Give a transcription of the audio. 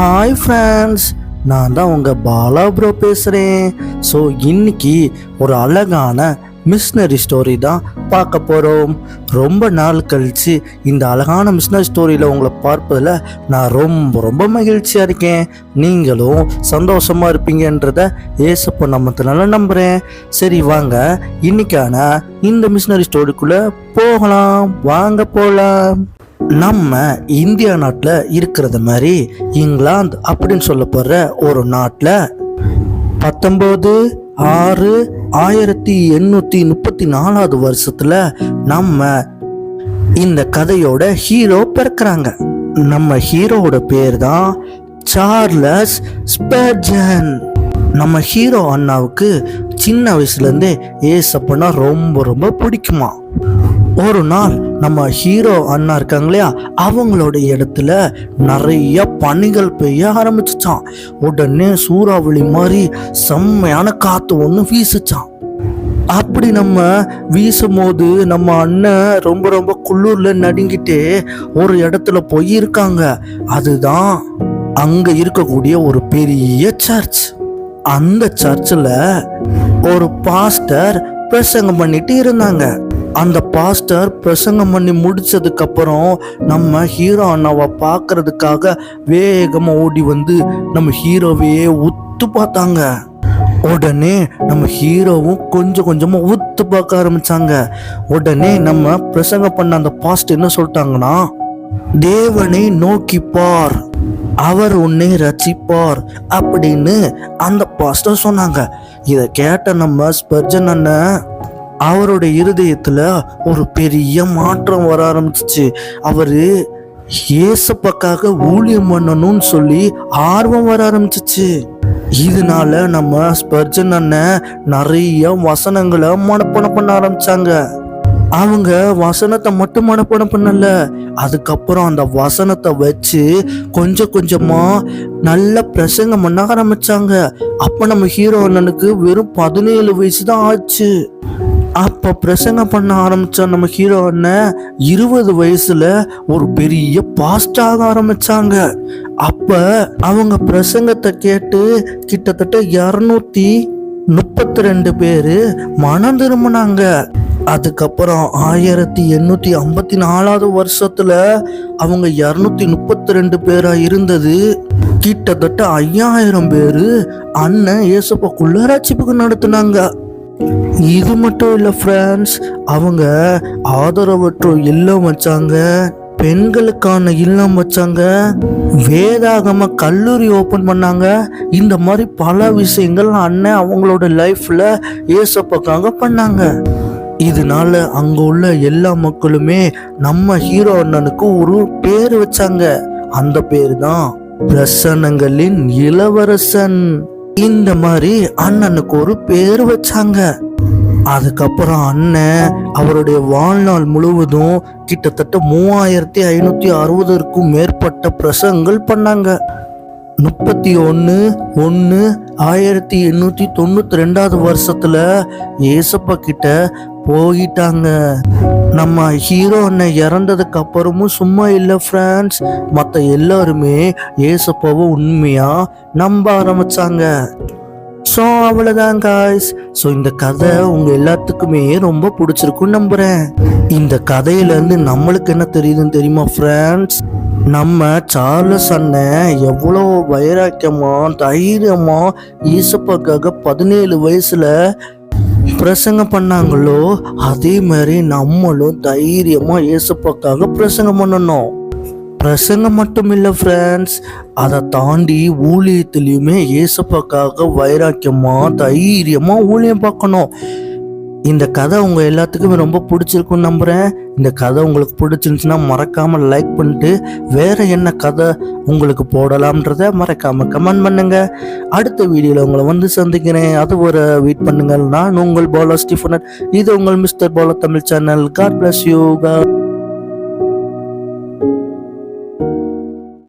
Hi friends நான் தான் உங்கள் பாலா ப்ரோ பேசுகிறேன் ஸோ இன்னைக்கு ஒரு அழகான மிஷினரி ஸ்டோரி தான் பார்க்க போகிறோம் ரொம்ப நாள் கழித்து இந்த அழகான மிஷினரி ஸ்டோரியில் உங்களை பார்ப்பதில் நான் ரொம்ப ரொம்ப மகிழ்ச்சியாக இருக்கேன். நீங்களும் சந்தோஷமாக இருப்பீங்கன்றத ஏசப்போ நம்மத்தினால நம்புகிறேன் சரி வாங்க. இன்னைக்கான இந்த மிஷினரி ஸ்டோரிக்குள்ளே போகலாம். வாங்க போகலாம் நம்ம இந்தியா நாட்டில் இருக்கிறது மாதிரி இங்கிலாந்து அப்படின்னு சொல்லப்படுற ஒரு நாட்டில் பத்தொம்போது ஆறு ஆயிரத்தி எண்ணூற்றி முப்பத்தி நாலாவது வருஷத்தில் நம்ம இந்த கதையோட ஹீரோ பிறக்கிறாங்க. நம்ம ஹீரோவோட பேர் தான் சார்லஸ் ஸ்பெர்ஜன். நம்ம ஹீரோ அண்ணாவுக்கு சின்ன வயசுலேருந்தே ஏசப்பனா ரொம்ப ரொம்ப பிடிக்குமா? ஒரு நாள் நம்ம ஹீரோ அண்ணா இருக்காங்க இல்லையா அவங்களோட இடத்துல நிறைய பனிகள் பெய்ய ஆரம்பிச்சுச்சான் உடனே சூறாவளி மாதிரி செம்மையான காத்து ஒன்று வீசிச்சான் அப்படி நம்ம வீசும்போது நம்ம அண்ணன் ரொம்ப ரொம்ப குளிர்ல நடுங்கிட்டே ஒரு இடத்துல போய் இருக்காங்க. அதுதான் அங்க இருக்கக்கூடிய ஒரு பெரிய சர்ச். அந்த சர்ச்சில் ஒரு பாஸ்டர் பிரசங்கம் பண்ணிட்டு இருந்தாங்க. அந்த பாஸ்டர் பிரசங்கம் பண்ணி முடிச்சதுக்கு அப்புறம் நம்ம ஹீரோ அண்ணாவை பார்க்கறதுக்காக வேகமாக ஓடி வந்து நம்ம ஹீரோவையே உத்து பார்த்தாங்க. உடனே நம்ம ஹீரோவும் கொஞ்சம் கொஞ்சமாக உத்து பார்க்க ஆரம்பிச்சாங்க. உடனே நம்ம பிரசங்கம் பண்ண அந்த பாஸ்ட் என்ன சொல்லிட்டாங்கன்னா தேவனை நோக்கி பார் அவர் உன்னை ரசிப்பார் அப்படின்னு அந்த பாஸ்டர் சொன்னாங்க. இதை கேட்ட நம்ம ஸ்பர்ஜன் அண்ணன் அவருடைய இருதயத்துல ஒரு பெரிய மாற்றம் வர ஆரம்பிச்சிச்சு. அவரு ஏசப்பக்காக ஊழியம் பண்ணணும்னு சொல்லி ஆர்வம் வர ஆரம்பிச்சிச்சு. இதனால நம்ம ஸ்பர்ஜன் அண்ணன் நிறைய வசனங்களை மனப்பணம் பண்ண ஆரம்பிச்சாங்க. அவங்க வசனத்தை மட்டும் மனப்பணம் பண்ணல. அதுக்கப்புறம் அந்த வசனத்தை வச்சு கொஞ்சம் கொஞ்சமா நல்ல பிரசங்கம் பண்ண ஆரம்பிச்சாங்க. அப்ப நம்ம ஹீரோ அண்ணனுக்கு வெறும் பதினேழு வயசு தான் ஆச்சு. அப்போ பிரசங்கம் பண்ண ஆரம்பித்த நம்ம ஹீரோ அண்ணன் இருபது வயசில் ஒரு பெரிய பாஸ்டாக ஆரம்பித்தாங்க அப்போ அவங்க பிரசங்கத்தை கேட்டு கிட்டத்தட்ட இரநூத்தி முப்பத்தி ரெண்டு பேர் மனம் திரும்பினாங்க. அதுக்கப்புறம் ஆயிரத்தி எண்ணூற்றி ஐம்பத்தி நாலாவது வருஷத்தில் அவங்க இரநூத்தி முப்பத்தி ரெண்டு பேராக இருந்தது. கிட்டத்தட்ட ஐயாயிரம் பேர் அண்ணன் ஏசப்பாக்குள்ள ரட்சிப்புக்கு நடத்துனாங்க. இது மட்டும் இல்லை ஃப்ரெண்ட்ஸ் அவங்க ஆதரவற்றோர் இல்லம் வச்சாங்க. பெண்களுக்கான இல்லம் வச்சாங்க. வேதாகம கல்லூரி ஓப்பன் பண்ணாங்க. இந்த மாதிரி பல விஷயங்கள் அண்ணன் அவங்களோட லைஃப்ல ஏசப்பக்காக பண்ணாங்க. இதனால அங்க உள்ள எல்லா மக்களுமே நம்ம ஹீரோ அண்ணனுக்கு ஒரு பேர் வச்சாங்க. அந்த பேர் தான் பிரசனங்களின் இளவரசன். இந்த மாதிரி அண்ணனுக்கு ஒரு பேர் வச்சாங்க. அதுக்கப்புறம் அண்ணன் அவருடைய வாழ்நாள் முழுவதும் கிட்டத்தட்ட மூவாயிரத்தி ஐநூத்தி அறுபதற்கும் மேற்பட்ட பிரசங்கள் பண்ணாங்க. முப்பத்தி ஒன்று ஒன்று ஆயிரத்தி எண்ணூற்றி தொண்ணூற்றி ரெண்டாவது வருஷத்தில் ஏசப்பா கிட்ட போயிட்டாங்க. நம்ம ஹீரோ அண்ணன் இறந்ததுக்கு அப்புறமும் சும்மா இல்லை ஃப்ரெண்ட்ஸ் மற்ற எல்லாருமே ஏசப்பாவை உண்மையாக நம்ப ஆரம்பிச்சாங்க. ஸோ அவ்வளோதான் காய்ஸ் ஸோ இந்த கதை உங்கள் எல்லாத்துக்குமே ரொம்ப பிடிச்சிருக்குன்னு நம்புகிறேன் இந்த கதையிலேருந்து நம்மளுக்கு என்ன தெரியுதுன்னு தெரியுமா ஃப்ரெண்ட்ஸ் நம்ம சார்லஸ் அண்ணன் எவ்வளோ வைராக்கியமாக தைரியமாக ஈசப்பாக்காக பதினேழு வயசில் பிரசங்கம் பண்ணாங்களோ அதே மாதிரி நம்மளும் தைரியமாக ஏசப்பாக்காக பிரசங்கம் பண்ணணும். பிரசங்கம் மட்டும் இல்லை ஃப்ரெண்ட்ஸ் அதை தாண்டி ஊழியத்துலேயுமே ஏசப்பாக்காக வைராக்கியமாக தைரியமாக ஊழியம் பார்க்கணும். இந்த கதை உங்கள் எல்லாத்துக்குமே ரொம்ப பிடிச்சிருக்குன்னு நம்புகிறேன் இந்த கதை உங்களுக்கு பிடிச்சிருந்துச்சுன்னா மறக்காமல் லைக் பண்ணிட்டு வேறு என்ன கதை உங்களுக்கு போடலாம்ன்றத மறக்காமல் கமெண்ட் பண்ணுங்கள் அடுத்த வீடியோவில் உங்களை வந்து சந்திக்கிறேன். அது ஒரு வெயிட் பண்ணுங்கள். நான் உங்கள் பாலா ஸ்டீஃபனர் இது உங்கள் mister Bala Tamil channel god bless you